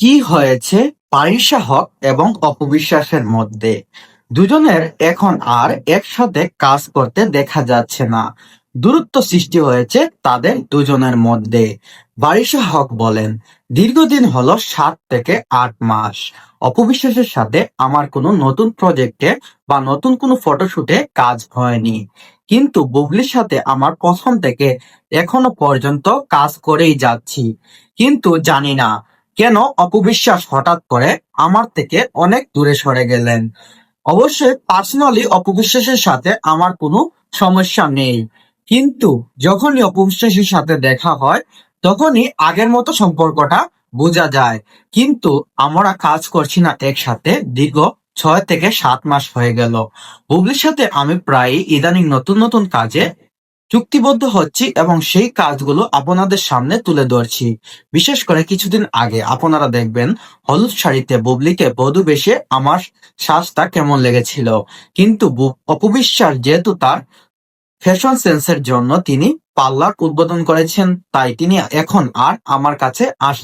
কি হয়েছে পারিসা হক এবং অপবিশ্বাসের মধ্যে? দুজনের এখন আর একসাথে কাজ করতে দেখা যাচ্ছে না। দূরত্ব সৃষ্টি হয়েছে তাদের দুজনের মধ্যে। বারিশা হক বলেন, দীর্ঘদিন হলো সাত থেকে আট মাস। অপবিশ্বাসের সাথে আমার কোনো নতুন প্রজেক্টে বা নতুন কোনো ফটোশুটে কাজ হয়নি। কিন্তু বুবলির সাথে আমার প্রথম থেকে এখনও পর্যন্ত কাজ করেই যাচ্ছি। কিন্তু জানি না কেন অপবিশ্বাস হঠাৎ করে আমার থেকে অনেক দূরে সরে গেলেন? অবশ্যই পার্সোনালি অপবিশ্বাসের সাথে আমার কোনো সমস্যা নেই। কিন্তু যখনই অপবিশ্বাসের সাথে দেখা হয়, তখনই আগের মতো সম্পর্কটা বোঝা যায়। কিন্তু আমরা কাজ করছি না একসাথে দীর্ঘ ছয় থেকে সাত মাস হয়ে গেল। বুবলির সাথে আমি প্রায় ইদানিং নতুন নতুন কাজে চুক্তিবদ্ধ হচ্ছি এবং সেই কাজগুলো আপনাদের সামনে তুলে ধরছি। বিশেষ করে কিছুদিন আগে আপনারা দেখবেন, হলুদ শাড়িতে বুবলিকে বধু বেশে আমার শ্বাসটা কেমন লেগেছিল। কিন্তু অপবিশ্বাস যেহেতু তার ফ্যাশন সেন্সের জন্য তিনি পার্লার উদ্বোধন করেছেন, তাই তিনি এখন আর আমার কাছে আস